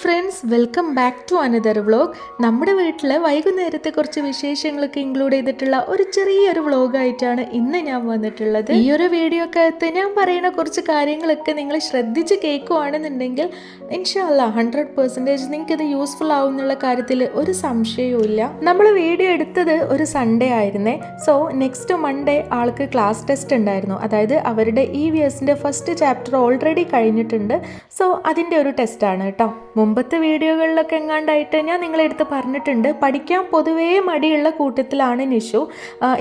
Friends welcome back to another vlog നമ്മുടെ വീട്ടിൽ വൈകുന്നേരത്തെ കുറച്ച് വിശേഷങ്ങളൊക്കെ ഇൻക്ലൂഡ് ചെയ്തിട്ടുള്ള ഒരു ചെറിയൊരു വ്ളോഗായിട്ടാണ് ഇന്ന് ഞാൻ വന്നിട്ടുള്ളത്. ഈ ഒരു വീഡിയോക്കകത്ത് ഞാൻ പറയുന്ന കുറച്ച് കാര്യങ്ങളൊക്കെ നിങ്ങൾ ശ്രദ്ധിച്ച് കേൾക്കുവാണെന്നുണ്ടെങ്കിൽ ഇൻഷാല്ല ഹൺഡ്രഡ് പെർസെന്റേജ് നിങ്ങൾക്ക് ഇത് യൂസ്ഫുൾ ആവും എന്നുള്ള കാര്യത്തിൽ ഒരു സംശയവും ഇല്ല നമ്മൾ വീഡിയോ എടുത്തത് ഒരു സൺഡേ ആയിരുന്നേ. സോ നെക്സ്റ്റ് മൺഡേ ആൾക്ക് ക്ലാസ് ടെസ്റ്റ് ഉണ്ടായിരുന്നു. അതായത് അവരുടെ ഇ വി എസിന്റെ ഫസ്റ്റ് ചാപ്റ്റർ ഓൾറെഡി കഴിഞ്ഞിട്ടുണ്ട്. സോ അതിന്റെ ഒരു ടെസ്റ്റാണ് കേട്ടോ. മുമ്പത്തെ വീഡിയോകളിലൊക്കെ എങ്ങാണ്ടായിട്ട് ഞാൻ നിങ്ങളെ അടുത്ത് പറഞ്ഞിട്ടുണ്ട്. പഠിക്കാൻ പൊതുവേ മടിയുള്ള കൂട്ടത്തിലാണ് നിഷു.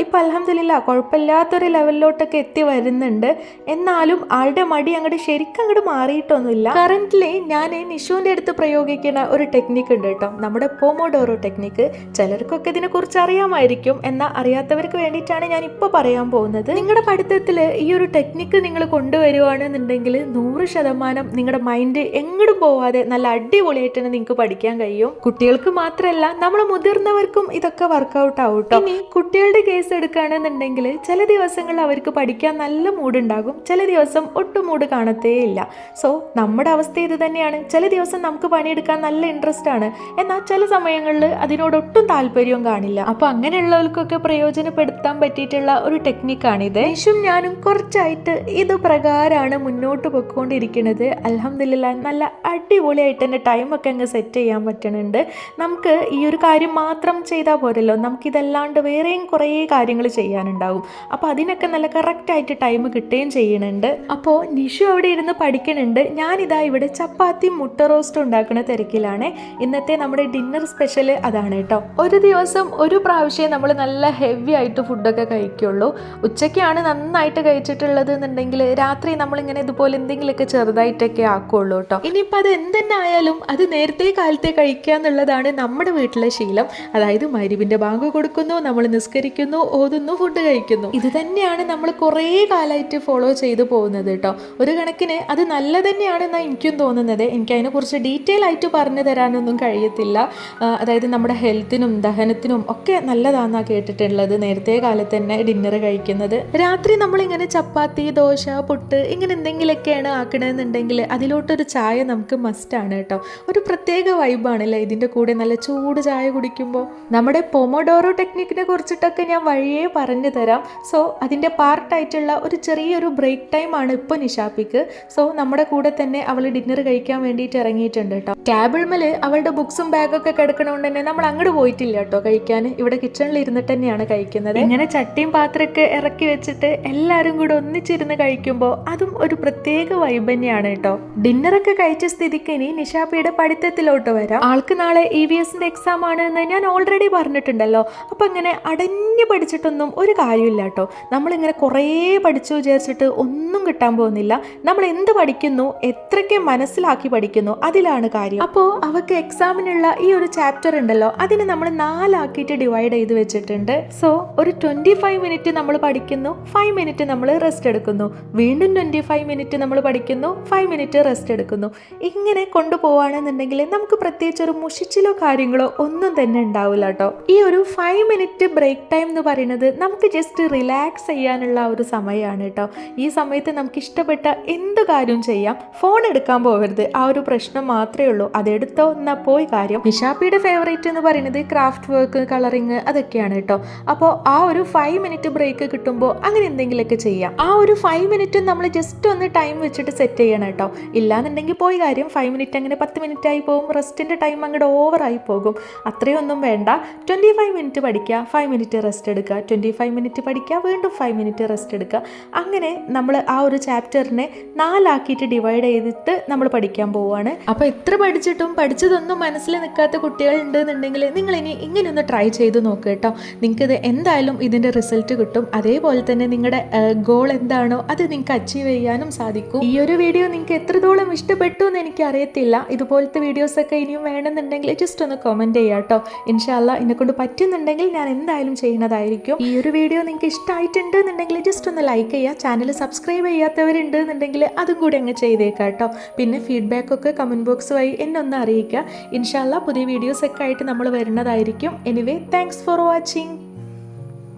ഇപ്പം അലഹമില്ല കുഴപ്പമില്ലാത്തൊരു ലെവലിലോട്ടൊക്കെ എത്തി വരുന്നുണ്ട്. എന്നാലും ആളുടെ മടി അങ്ങോട്ട് ശരിക്കും അങ്ങോട്ട് മാറിയിട്ടൊന്നുമില്ല. കറന്റ്ലി ഞാൻ നിഷുവിന്റെ അടുത്ത് പ്രയോഗിക്കുന്ന ഒരു ടെക്നിക്ക് ഉണ്ട് കേട്ടോ. നമ്മുടെ പോമോഡോറോ ടെക്നിക്ക് ചിലർക്കൊക്കെ ഇതിനെക്കുറിച്ച് അറിയാമായിരിക്കും. എന്നാൽ അറിയാത്തവർക്ക് വേണ്ടിയിട്ടാണ് ഞാൻ ഇപ്പോൾ പറയാൻ പോകുന്നത്. നിങ്ങളുടെ പഠിത്തത്തിൽ ഈ ഒരു ടെക്നിക്ക് നിങ്ങൾ കൊണ്ടുവരുവാണെന്നുണ്ടെങ്കിൽ നൂറ് ശതമാനം നിങ്ങളുടെ മൈൻഡ് എങ്ങോട്ടും പോവാതെ നല്ല അടിപൊളിയായിട്ട് തന്നെ നിങ്ങൾക്ക് പഠിക്കാൻ കഴിയും. കുട്ടികൾക്ക് മാത്രമല്ല നമ്മൾ മുതിർന്നവർക്കും ഇതൊക്കെ വർക്കൗട്ട് ആവും കേട്ടോ ഇനി കുട്ടികളുടെ കേസ് എടുക്കുകയാണെന്നുണ്ടെങ്കിൽ ചില ദിവസങ്ങളിൽ അവർക്ക് പഠിക്കാൻ നല്ല മൂഡ് ഉണ്ടാകും. ചില ദിവസം ഒട്ടും മൂഡ് കാണത്തേ ഇല്ല സോ നമ്മുടെ അവസ്ഥ ഇത് തന്നെയാണ്. ചില ദിവസം നമുക്ക് പണിയെടുക്കാൻ നല്ല ഇൻട്രസ്റ്റ് ആണ്. എന്നാൽ ചില സമയങ്ങളിൽ അതിനോട് ഒട്ടും താല്പര്യവും കാണില്ല. അപ്പൊ അങ്ങനെയുള്ളവർക്കൊക്കെ പ്രയോജനപ്പെടുത്താൻ പറ്റിയിട്ടുള്ള ഒരു ടെക്നിക്കാണിത് യേശും ഞാനും കുറച്ചായിട്ട് ഇത് പ്രകാരമാണ് മുന്നോട്ട് പോയിക്കൊണ്ടിരിക്കുന്നത് അലഹമില്ല നല്ല അടിപൊളിയായിട്ട് തന്നെ ടൈമൊക്കെ അങ്ങ് സെറ്റ് ചെയ്യാൻ പറ്റുന്നുണ്ട് നമുക്ക് ഈ ഒരു കാര്യം മാത്രം ചെയ്താൽ പോരല്ലോ. നമുക്കിതല്ലാണ്ട് വേറെയും കുറേ കാര്യങ്ങൾ ചെയ്യാനുണ്ടാവും. അപ്പോൾ അതിനൊക്കെ നല്ല കറക്റ്റായിട്ട് ടൈം കിട്ടുകയും ചെയ്യുന്നുണ്ട് അപ്പോൾ നിഷു അവിടെ ഇരുന്ന് പഠിക്കുന്നുണ്ട് ഞാനിതാ ഇവിടെ ചപ്പാത്തി മുട്ട റോസ്റ്റ് ഉണ്ടാക്കുന്ന തിരക്കിലാണ്. ഇന്നത്തെ നമ്മുടെ ഡിന്നർ സ്പെഷ്യൽ അതാണ് കേട്ടോ. ഒരു ദിവസം ഒരു പ്രാവശ്യം നമ്മൾ നല്ല ഹെവി ആയിട്ട് ഫുഡൊക്കെ കഴിക്കുള്ളൂ. ഉച്ചയ്ക്കാണ് നന്നായിട്ട് കഴിച്ചിട്ടുള്ളത് എന്നുണ്ടെങ്കിൽ രാത്രി നമ്മളിങ്ങനെ ഇതുപോലെ എന്തെങ്കിലുമൊക്കെ ചെറുതായിട്ടൊക്കെ ആക്കുള്ളൂ കേട്ടോ. ഇനിയിപ്പോൾ അത് എന്തെന്നെ ആയാലും അത് നേരത്തെ കാലത്തെ കഴിക്കുക എന്നുള്ളതാണ് നമ്മുടെ വീട്ടിലെ ശീലം. അതായത് മരുവിന്റെ ബാങ്ക് കൊടുക്കുന്നു നമ്മൾ നിസ്കരിക്കുന്നു ഓതുന്നു ഫുഡ് കഴിക്കുന്നു. ഇത് തന്നെയാണ് നമ്മൾ കുറേ കാലമായിട്ട് ഫോളോ ചെയ്തു പോകുന്നത് കേട്ടോ. ഒരു കണക്കിന് അത് നല്ല തന്നെയാണെന്നാണ് എനിക്കും തോന്നുന്നത്. എനിക്ക് അതിനെക്കുറിച്ച് ഡീറ്റെയിൽ ആയിട്ട് പറഞ്ഞു തരാനൊന്നും കഴിയത്തില്ല. അതായത് നമ്മുടെ ഹെൽത്തിനും ദഹനത്തിനും ഒക്കെ നല്ലതാണെന്നാണ് കേട്ടിട്ടുള്ളത് നേരത്തെ കാലത്ത് തന്നെ ഡിന്നർ കഴിക്കുന്നത്. രാത്രി നമ്മളിങ്ങനെ ചപ്പാത്തി ദോശ പുട്ട് ഇങ്ങനെ എന്തെങ്കിലുമൊക്കെയാണ് ആക്കണമെന്നുണ്ടെങ്കിൽ അതിലോട്ടൊരു ചായ നമുക്ക് മസ്റ്റാണ് കേട്ടോ. ഒരു പ്രത്യേക വൈബാണല്ലേ ഇതിന്റെ കൂടെ നല്ല ചൂട് ചായ കുടിക്കുമ്പോൾ നമ്മുടെ പൊമോഡോറോ ടെക്നിക്കിനെ കുറിച്ചിട്ടൊക്കെ ഞാൻ വഴിയേ പറഞ്ഞു തരാം. സോ അതിന്റെ പാർട്ടായിട്ടുള്ള ഒരു ചെറിയൊരു ബ്രേക്ക് ടൈം ആണ് ഇപ്പോൾ നിഷാപ്പിക്ക്. സോ നമ്മുടെ കൂടെ തന്നെ അവൾ ഡിന്നർ കഴിക്കാൻ വേണ്ടിയിട്ട് ഇറങ്ങിയിട്ടുണ്ട് കേട്ടോ. ടേബിൾമേൽ അവളുടെ ബുക്സും ബാഗൊക്കെ കിടക്കണോണ്ട് തന്നെ നമ്മൾ അങ്ങോട്ട് പോയിട്ടില്ല കേട്ടോ കഴിക്കാൻ. ഇവിടെ കിച്ചണിൽ ഇരുന്നിട്ട് തന്നെയാണ് കഴിക്കുന്നത്. ഇങ്ങനെ ചട്ടിയും പാത്രമൊക്കെ ഇറക്കി വെച്ചിട്ട് എല്ലാവരും കൂടെ ഒന്നിച്ചിരുന്ന് കഴിക്കുമ്പോൾ അതും ഒരു പ്രത്യേക വൈബ് തന്നെയാണ് കേട്ടോ. ഡിന്നറൊക്കെ കഴിച്ച സ്ഥിതിക്ക് ഇനി നിഷാപ്പിയുടെ പഠിത്തത്തിലോട്ട് വരാം. ആൾക്ക് നാളെ ഇ വി എസിന്റെ എക്സാം ആണ് എന്ന് ഞാൻ ഓൾറെഡി പറഞ്ഞിട്ടുണ്ടല്ലോ. അപ്പൊ അങ്ങനെ അടഞ്ഞു പഠിച്ചിട്ടൊന്നും ഒരു കാര്യമില്ല കേട്ടോ. നമ്മളിങ്ങനെ കുറേ പഠിച്ചു വിചാരിച്ചിട്ട് ഒന്നും കിട്ടാൻ പോകുന്നില്ല. നമ്മൾ എന്ത് പഠിക്കുന്നു എത്രയ്ക്ക് മനസ്സിലാക്കി പഠിക്കുന്നു അതിലാണ് കാര്യം. അപ്പോൾ അവക്ക് എക്സാമിനുള്ള ഈ ഒരു ചാപ്റ്റർ ഉണ്ടല്ലോ അതിനെ നമ്മൾ നാലാക്കിയിട്ട് ഡിവൈഡ് ചെയ്ത് വെച്ചിട്ടുണ്ട്. സോ ഒരു ട്വന്റി ഫൈവ് മിനിറ്റ് നമ്മൾ പഠിക്കുന്നു ഫൈവ് മിനിറ്റ് നമ്മൾ റെസ്റ്റ് എടുക്കുന്നു. വീണ്ടും ട്വന്റി ഫൈവ് മിനിറ്റ് നമ്മൾ പഠിക്കുന്നു ഫൈവ് മിനിറ്റ് റെസ്റ്റ് എടുക്കുന്നു. ഇങ്ങനെ കൊണ്ടുപോവാണെന്നുണ്ടെങ്കിൽ നമുക്ക് പ്രത്യേകിച്ച് ഒരു മുഷിച്ചിലോ കാര്യങ്ങളോ ഒന്നും തന്നെ ഉണ്ടാവില്ല കേട്ടോ. ഈ ഒരു ഫൈവ് മിനിറ്റ് ബ്രേക്ക് ടൈം എന്ന് പറയുന്നത് നമുക്ക് ജസ്റ്റ് റിലാക്സ് ചെയ്യാനുള്ള ഒരു സമയമാണ് കേട്ടോ. ഈ സമയത്ത് നമുക്ക് ഇഷ്ടപ്പെട്ട എന്ത് കാര്യവും ചെയ്യാം ഫോൺ എടുക്കാൻ പോകരുത്. ആ ഒരു പ്രശ്നം മാത്രമേ ഉള്ളൂ. അതെടുത്തോ എന്നാൽ പോയി കാര്യം. നിഷാപ്പിയുടെ ഫേവറേറ്റ് എന്ന് പറയുന്നത് ക്രാഫ്റ്റ് വർക്ക് കളറിങ് അതൊക്കെയാണ് കേട്ടോ. അപ്പോൾ ആ ഒരു ഫൈവ് മിനിറ്റ് ബ്രേക്ക് കിട്ടുമ്പോൾ അങ്ങനെ എന്തെങ്കിലുമൊക്കെ ചെയ്യാം. ആ ഒരു ഫൈവ് മിനിറ്റ് നമ്മൾ ജസ്റ്റ് ഒന്ന് ടൈം വെച്ചിട്ട് സെറ്റ് ചെയ്യണം കേട്ടോ. ഇല്ലാന്നുണ്ടെങ്കിൽ പോയി കാര്യം. ഫൈവ് മിനിറ്റ് അങ്ങനെ പത്ത് മിനിറ്റ് ആയി പോകും. റെസ്റ്റിന്റെ ടൈം അങ്ങോട്ട് ഓവറായി പോകും. അത്രയൊന്നും വേണ്ട. ട്വന്റി ഫൈവ് മിനിറ്റ് പഠിക്കുക ഫൈവ് മിനിറ്റ് റെസ്റ്റ് എടുക്കുക. ട്വന്റി ഫൈവ് മിനിറ്റ് പഠിക്കുക വീണ്ടും ഫൈവ് മിനിറ്റ് റെസ്റ്റ് എടുക്കുക. അങ്ങനെ നമ്മൾ ആ ഒരു ചാപ്റ്ററിനെ നാലാക്കിയിട്ട് ഡിവൈഡ് ചെയ്തിട്ട് നമ്മൾ പഠിക്കാൻ പോവുകയാണ് അപ്പോൾ എത്ര പഠിച്ചിട്ടും പഠിച്ചതൊന്നും മനസ്സിൽ നിൽക്കാത്ത കുട്ടികൾ ഉണ്ടെന്നുണ്ടെങ്കിൽ നിങ്ങൾ ഇനി ഇങ്ങനെ ഒന്ന് ട്രൈ ചെയ്ത് നോക്കുക കേട്ടോ. നിങ്ങൾക്കിത് എന്തായാലും ഇതിന്റെ റിസൾട്ട് കിട്ടും. അതേപോലെ തന്നെ നിങ്ങളുടെ ഗോൾ എന്താണോ അത് നിങ്ങൾക്ക് അച്ചീവ് ചെയ്യാനും സാധിക്കും. ഈ ഒരു വീഡിയോ നിങ്ങൾക്ക് എത്രത്തോളം ഇഷ്ടപ്പെട്ടു എന്ന് എനിക്ക് അറിയത്തില്ല ഇതുപോലത്തെ വീഡിയോസൊക്കെ ഇനിയും വേണമെന്നുണ്ടെങ്കിൽ ജസ്റ്റ് ഒന്ന് കമന്റ് ചെയ്യാം കേട്ടോ. ഇൻഷാല്ല എന്നെക്കൊണ്ട് പറ്റുന്നുണ്ടെങ്കിൽ ഞാൻ എന്തായാലും ചെയ്യുന്നതായിരിക്കും. ഈ ഒരു വീഡിയോ നിങ്ങൾക്ക് ഇഷ്ടമായിട്ടുണ്ട് എന്നുണ്ടെങ്കിൽ ജസ്റ്റ് ഒന്ന് ലൈക്ക് ചെയ്യുക. ചാനൽ സബ്സ്ക്രൈബ് ചെയ്യാത്തവരുണ്ട് എന്നുണ്ടെങ്കിൽ അതും കൂടി അങ്ങ് ചെയ്തേക്കാം കേട്ടോ. പിന്നെ ഫീഡ്ബാക്കൊക്കെ കമന്റ് ബോക്സ് വഴി എന്നെ ഒന്ന് അറിയിക്കുക. ഇൻഷാല്ല പുതിയ വീഡിയോസൊക്കെ ആയിട്ട് നമ്മൾ വരുന്നതായിരിക്കും. Anyway thanks for watching